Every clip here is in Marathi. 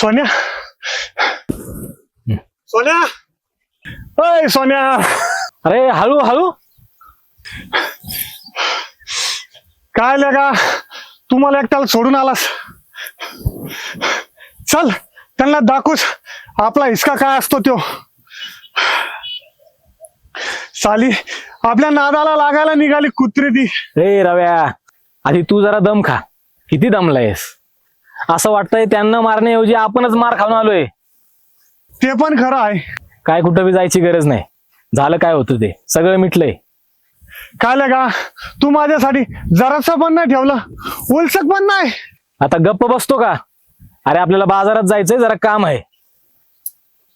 सोन्या? सोन्या? अय सोन्या! अरे हळू हळू. काय लगा तुम्हाला एकट्याला सोडून आलास. चल त्यांना दाखवूच. आपला हिसका काय असतो तो साली आपल्या नादाला लागायला निघाली कुत्री ती. रे रव्या आधी तू जरा दम खा. किती दमलायस? असं वाटतंय त्यांना मारण्याऐवजी आपणच मार खाऊन आलोय. ते पण खरं आहे. काय कुठं बी जायची गरज नाही. झालं काय होतं ते? सगळं मिटलंय. काय लगा तू माझ्यासाठी जरासं पण नाही ठेवलं. उलसक पण नाही. आता गप्प बसतो का? अरे आपल्याला बाजारात जायचंय जरा काम आहे.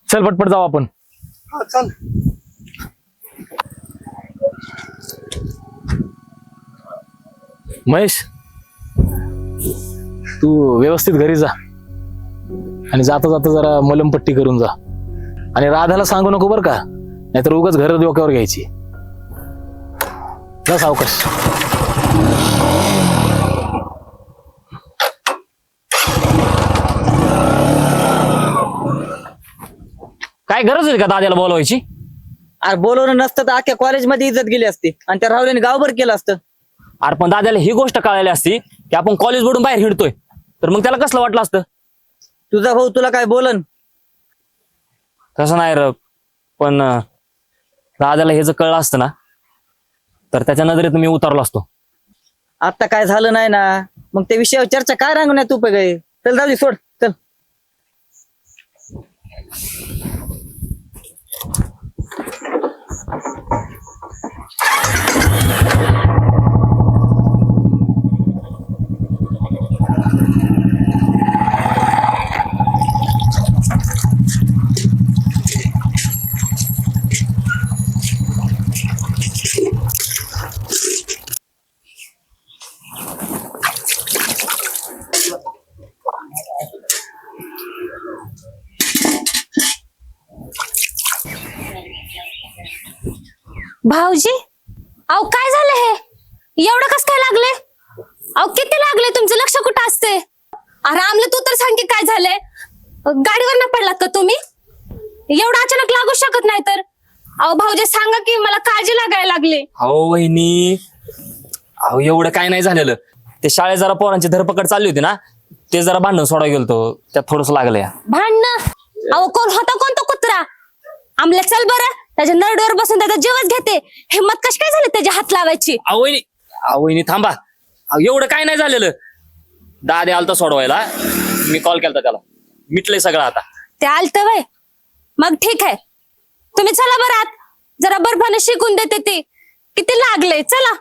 चल पटपट जाऊ आपण. हा, चल. महेश तू व्यवस्थित घरी जा. आणि जाता जाता जरा मलमपट्टी करून जा. आणि राधाला सांगू नको बरं का नाहीतर उगाच घर डोक्यावर घ्यायची. जा सावकाश. काय गरज आहे का दाद्याला बोलवायची? अरे बोलवलं नसतं तर अख्ख्या कॉलेजमध्ये इज्जत गेली असती. आणि त्या राहुल्याने गावभर केलं असतं. अरे पण दादाला ही गोष्ट कळाली असती की आपण कॉलेज बुडून बाहेर हिंडतोय. तर मग त्याला कसलं वाटलं असतं? तुझा भाऊ तुला काय बोलन? तसं नाही र पण अं, दादाला हे जर कळलं असतं ना तर त्याच्या नजरेत मी उतरलो असतो. आता काय झालं नाही ना? मग त्या विषयावर चर्चा काय रांगण्यात उपयोग आहे चल जाऊ दे सोड चल. भाऊजी अहो काय झालं हे? एवढं कस काय लागले अहो किती लागले तुमचं? लक्ष आमले तू तर सांग की काय झालंय? गाडीवर ना पडलात का तुम्ही? एवढं अचानक लागू शकत नाही तर. अहो भाऊजी सांगा की मला काळजी लागायला लागली. अहो वहिनी. अहो एवढं काय नाही झालेलं. ते शाळेत जरा पोरांची धरपकड चालली होती ना ते जरा भांडण सोडा गेलतो. त्यात थोडस लागलं या भांडणं? अहो कोण होता कोणता कुत्रा? आमल्या चल बरं. त्याच्या नरडोर बसून त्याचा जेवच घेते. हिंमत कशी काय झाली त्याच्या हात लावायची? अहो वहिनी. अहो वहिनी थांबा. अहो, एवढं काय नाही झालेलं. दादे आलता सोडवायला. मी कॉल केलता त्याला. मिटलंय सगळं आता. ते आलत वय. मग ठीक आहे. तुम्ही चला बरं आत. जरा बर्फाने शिकून देते ते. किती लागले चला.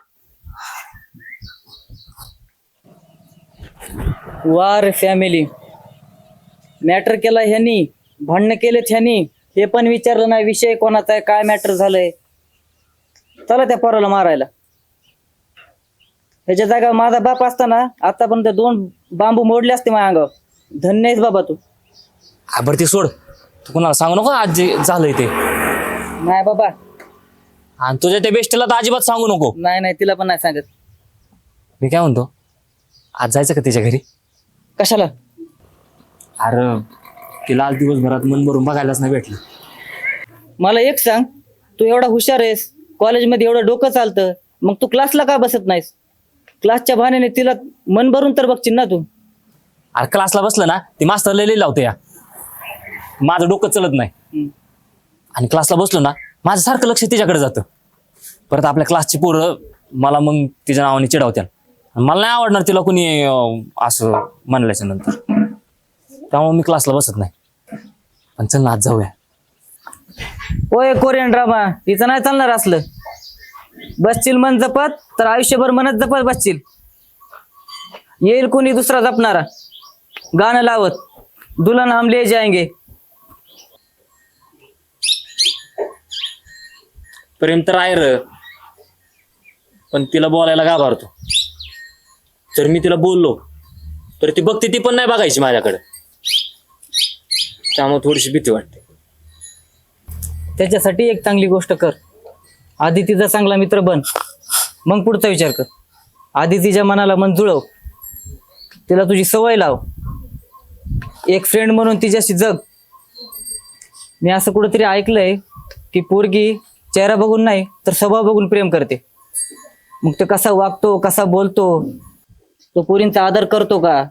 वार फॅमिली मॅटर केला ह्यानी. भांडणं केलेत ह्यानी. हे पण विचारलं नाही विषय कोणाचा आहे काय मॅटर झालंय? चला त्या पोराला मारायला. ह्याच्या जागा माझा बाप असताना आतापर्यंत दोन बांबू मोडले असते माझ्या अंगावर. धन्य आहेस बाबा तू. हा बरं ते सोड. तू कोणाला सांगू नको आज जे झालंय ते. नाही बाबा. आणि तुझ्या त्या बेस्टला तर अजिबात सांगू नको. नाही नाही तिला पण नाही सांगत. मी काय म्हणतो? आज जायचं का तिच्या घरी? कशाला? अरे तिला आज दिवसभरात मन भरून बघायलाच नाही भेटलं. मला एक सांग तू एवढा हुशार आहेस कॉलेजमध्ये एवढं डोकं चालतं मग तू क्लासला का बसत नाहीस? क्लासच्या बहाण्याने तिला मन भरून तर बघशील ना तू. अरे क्लासला बसलं ना ती मास्तर लई लावते या. माझं डोकं चलत नाही. आणि क्लासला बसलो ना माझं सारखं लक्ष तिच्याकडे जातं. परत आपल्या क्लासची पोरं मला मग तिच्या नावाने चिडवत्या मला नाही आवडणार तिला कुणी असं म्हणल्याच्या नंतर. त्यामुळे मी क्लासला बसत नाही. पण चल ना आज जाऊया. ओय कोरियन ड्रामा तिचं नाही चालणार असलं. बसशील मन जपत तर आयुष्यभर मनच जपत बसशील. येईल कोणी दुसरा जपणारा. गाणं लावत. दुल्हन हम ले जाएंगे प्रेम तर आहे र पण तिला बोलायला घाबरतो जर मी तिला बोललो तर ती बघते ती पण नाही बघायची माझ्याकडे. त्यामुळे थोडीशी भीती वाटते. त्याच्यासाठी एक चांगली गोष्ट कर. आधी तिचा चांगला मित्र बन. मग पुढचा विचार कर. आधी तिच्या मनाला मन जुळव. तिला तुझी सवय लाव. एक फ्रेंड म्हणून तिच्याशी जग. मी असं कुठंतरी ऐकलंय की पोरगी चेहरा बघून नाही तर स्वभाव बघून प्रेम करते. मग तो कसा वागतो कसा बोलतो तो पोरींचा आदर करतो का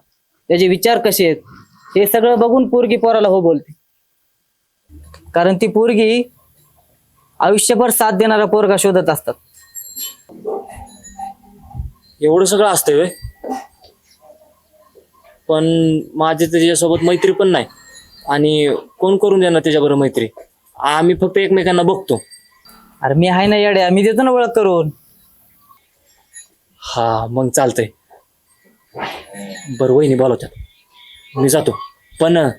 त्याचे विचार कसे आहेत हे सगळं बघून पोरगी पोराला हो बोलते. कारण ती पोरगी आयुष्यभर साथ देणारा पोरगा शोधत असतात. एवढं सगळं असतंय पण माझी त्याच्यासोबत मैत्री पण नाही. आणि कोण करून देणार त्याच्याबरोबर मैत्री? आम्ही फक्त एकमेकांना बघतो. अरे मी आहे ना येड्या मी देतो ना ओळख करून. हा मग चालतंय. बरं वहिनी बोलवत्यात मी जातो. पण अं,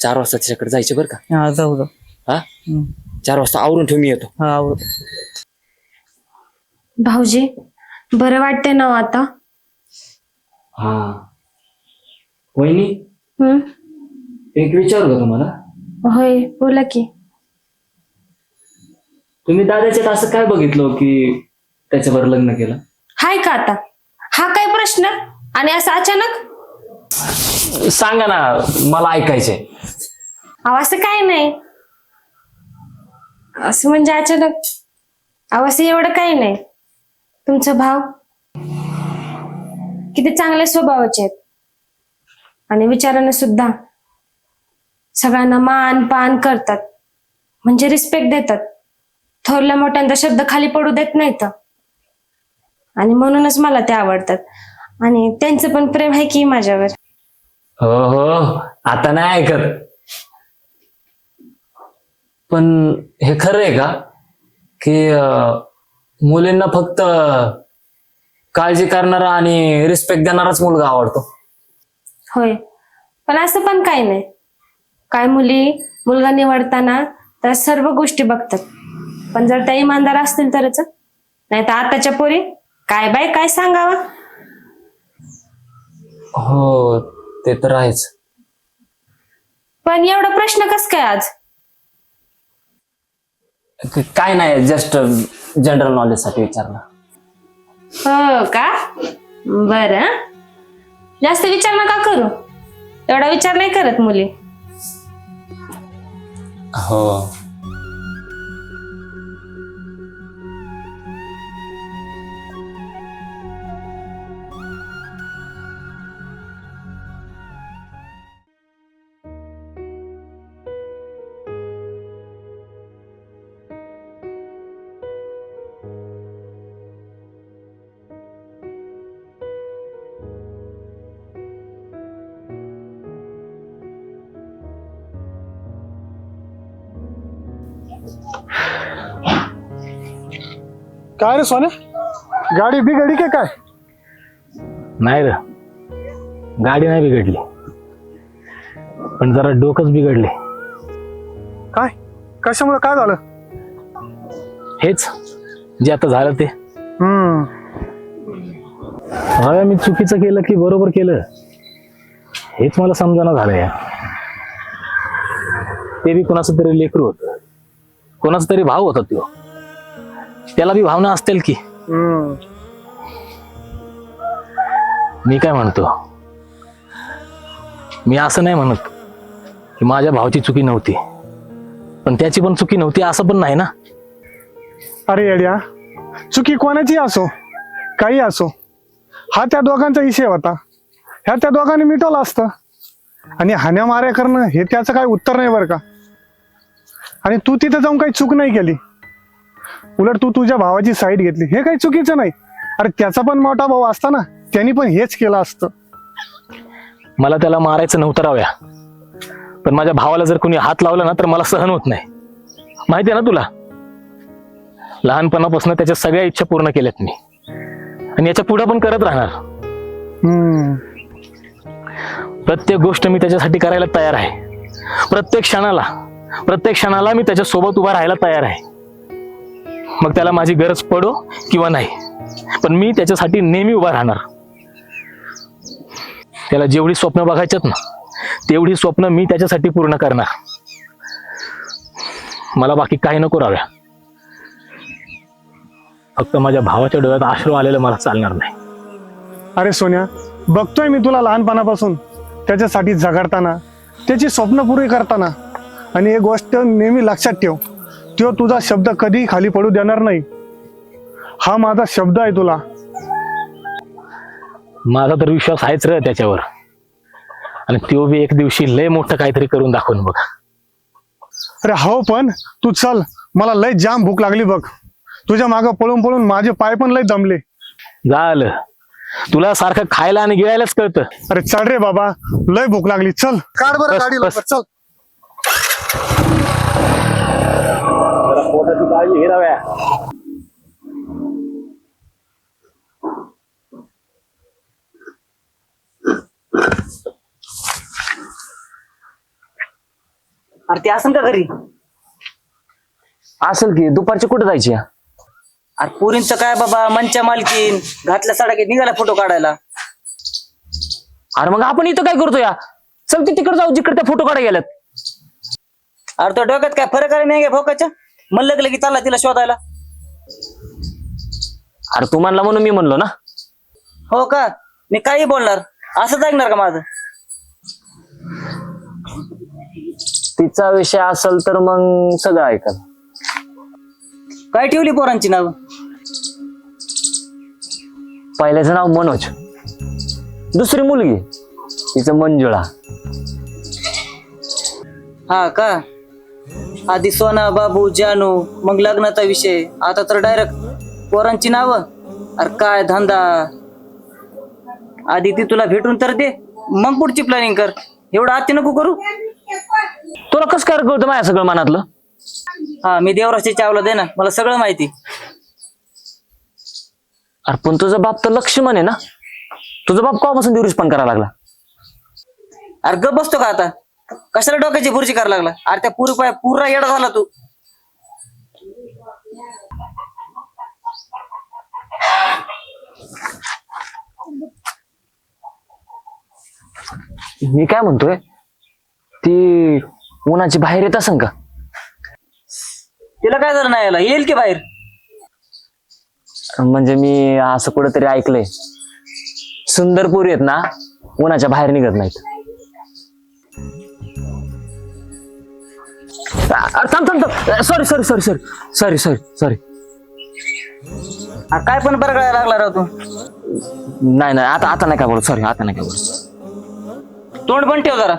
चार वाजता त्याच्याकडे जायचे बरं का? हा जाऊ जाऊ हा? हम्म. चार वाजता आवरून ठेव मी येतो. हा आवडत भाऊजी बरं वाटते ना हो आता? हा. वहिनी? एक विचारू का तुम्हाला? होय बोला की. तुम्ही दादाच्यात असं काय बघितलं की त्याच्यावर लग्न केलं? हाय का आता? हा काय प्रश्न? आणि असं अचानक? सांगा ना मला ऐकायचंय. अहो असं काय नाही. असं म्हणजे अचानक? अहो असं एवढं काही नाही. तुमचा भाव? किती चांगल्या स्वभावाचे आहेत. आणि विचाराने सुद्धा सगळ्यांना मान पान करतात. म्हणजे रिस्पेक्ट देतात. थोरल्या मोठ्यांचा शब्द खाली पडू देत नाहीत. आणि म्हणूनच मला ते आवडतात. आणि त्यांचं पण प्रेम आहे की माझ्यावर. हो हो. आता नाही ऐकत. पण हे खरं आहे का? की अं, मुलींना फक्त काळजी करणारा आणि रिस्पेक्ट देणाराच मुलगा आवडतो. होय. पण असं पण काही नाही. काय मुली मुलगा निवडताना तर सर्व गोष्टी बघतात. पण जर त्या इमानदार असतील तरच. नाही तर आताच्या पोरी काय बाय काय सांगावा? हो ते तर आहेच. पण एवढा प्रश्न कस काय आज? काय नाही जस्ट जनरल नॉलेजसाठी विचारलं. हो का? बर. जास्त विचार नका करू. एवढा विचार नाही करत मुली. हो. काय रे सोन्या गाडी बिघडी की काय? नाही र. गाडी नाही बिघडली. पण जरा डोकंच बिघडले. काय? कशामुळे काय झालं? हेच. जे आता झालं ते. हम्म. मी चुकीचं केलं की बरोबर केलं? हेच मला समजाना झालं या ते बी कोणाचं तरी लेकरू होत. कोणाचा तरी भाव होता तो. त्याला बी भावना असतील की. हम्म. मी काय म्हणतो? मी असं नाही म्हणत की माझ्या भावाची चुकी नव्हती. पण त्याची पण चुकी नव्हती असं पण नाही ना? अरे येड्या चुकी कोणाची असो? काही असो. हा त्या दोघांचा विषय होता. ह्या त्या दोघांनी मिटवलं असतं. आणि हाण्या माऱ्या करणं हे त्याचं काही उत्तर नाही बरं का? आणि तू तिथे जाऊन काही चूक नाही केली. उलट तू तुझ्या भावाची साईड घेतली. हे काही चुकीचं नाही. अरे त्याचा पण मोठा भाऊ असता ना त्यांनी पण हेच केलं असतं. मला त्याला मारायचं नव्हतं राव्या. पण माझ्या भावाला जर कोणी हात लावला ना तर मला सहन होत नाही. माहिती आहे ना तुला? लहानपणापासून त्याच्या सगळ्या इच्छा पूर्ण केल्यात मी. आणि याच्यापुढे पण करत राहणार. प्रत्येक गोष्ट मी त्याच्यासाठी करायला तयार आहे. प्रत्येक क्षणाला प्रत्येक क्षणाला मी त्याच्या सोबत उभा राहायला तयार आहे. मग त्याला माझी गरज पडो किंवा नाही. पण मी त्याच्यासाठी नेहमी उभा राहणार. त्याला जेवढी स्वप्न बघायच्यात ना तेवढी स्वप्न मी त्याच्यासाठी पूर्ण करणार. मला बाकी काही नको राव्या फक्त माझ्या भावाच्या डोळ्यात आश्रू आलेलं मला चालणार नाही. अरे सोन्या बघतोय मी तुला लहानपणापासून. त्याच्यासाठी झगडताना त्याची स्वप्न पुरी करताना. आणि एक गोष्ट नेहमी लक्षात ठेव. तो तुझा शब्द कधी खाली पडू देणार नाही. हा माझा शब्द आहे तुला. माझा तर विश्वास आहेच र त्याच्यावर. आणि तो बी एक दिवशी लय मोठं काहीतरी करून दाखवून बघ. अरे हो पण तू चल मला लय जाम भूक लागली बघ. तुझ्या मागं पळून पळून माझे पाय पण लय दमले. झालं. तुला सारखं खायला आणि गिळायलाच कळतं. अरे चल रे बाबा लय भूक लागली चल. काढ बरं बस, गाडी बस. लवकर, चल अरे ते असं का घरी? असेल की दुपारची कुठे जायची? अरे पुरींचं काय बाबा मंच्या मालकीन घातल्या सडाकीत निघाला फोटो काढायला. अरे मग आपण इथं काय करतो या चल ती तिकडे जाऊ जिकडे त्या फोटो काढायला गेल्यात. अरे तो डोक्यात काय फरक आहे नाही फोकाच्या? म्हणलं की चालला तिला शोधायला. अरे तू म्हणला म्हणून मी म्हणलो ना. हो का? मी काही बोलणार. असंच ऐकणार का माझं? तिचा विषय असेल तर मग सगळं ऐकल. काय ठेवली पोरांची नाव? पहिल्याचं नाव मनोज. दुसरी मुलगी. तिचं मंजुळा. हा का? आधी सोना बाबू जानू मग लग्नाचा विषय. आता तर डायरेक्ट पोरांची नाव. अरे काय धंदा? आधी ती तुला भेटून तर दे. मग पुढची प्लॅनिंग कर. एवढं आती नको करू. तुला कसं काय कळतं माझ्या सगळं मनातलं? हा मी देवराशी चावला दे ना. मला सगळं माहिती. अरे पण तुझा बाप तर लक्ष्मण आहे ना? तुझा बाप केव्हापासून दिवरीच पण करायला लागला? अरे गप बसतो का आता? कशाला डोक्याची बुरशी करायला लागला? अरे त्या पुरी पाय पुरा येडा झाला तू. मी काय म्हणतोय? ती उन्हाची बाहेर येत असन का? तिला काय झालं नाही याला? येईल की बाहेर? म्हणजे मी असं कुठेतरी ऐकलंय. सुंदर पोरी आहेत ना उन्हाच्या बाहेर निघत नाहीत. अरे थांब थांब थांब. Sorry sorry sorry sorry sorry sorry sorry अरे काय पण बरं कळायला लागला राव तू? नाही नाही आता आता नाही काय बोलत? सॉरी आता नाही काय बोलत? तोंड पण ठेव जरा.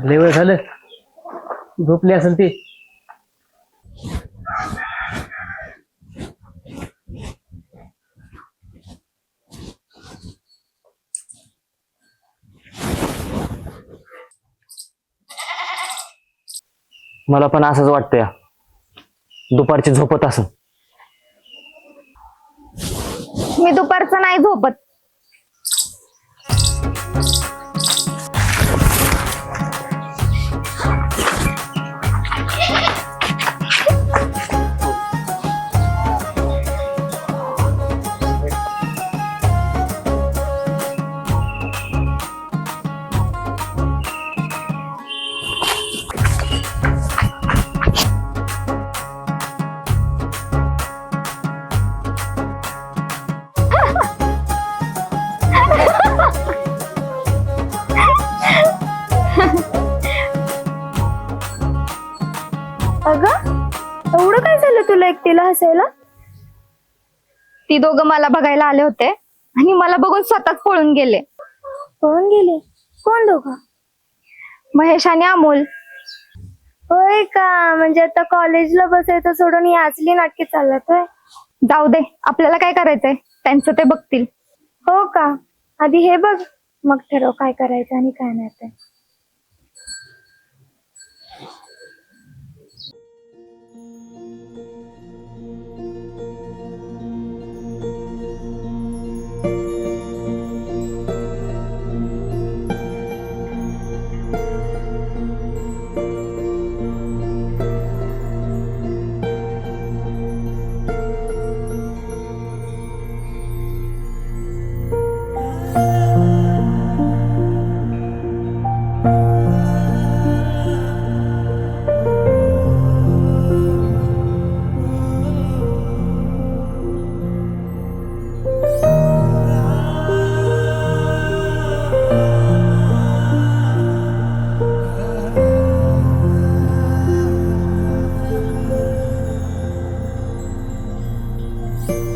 लय वेळ झालं. झोपली असेल ती. मला पण असंच वाटतंय. दुपारची झोपत असं मी दुपारचं नाही झोपत. हसायला ती दोघं मला बघायला आले होते आणि मला बघून स्वतःच पळून गेले. पळून गेले? कोण दोघं? महेश आणि अमोल. होय का? म्हणजे आता कॉलेजला बसायचं सोडून आजली नाटके चालत होय? जाऊ दे आपल्याला काय करायचंय? त्यांचं ते बघतील. हो का? आधी हे बघ. मग ठरव काय करायचं आणि काय नाही Bye.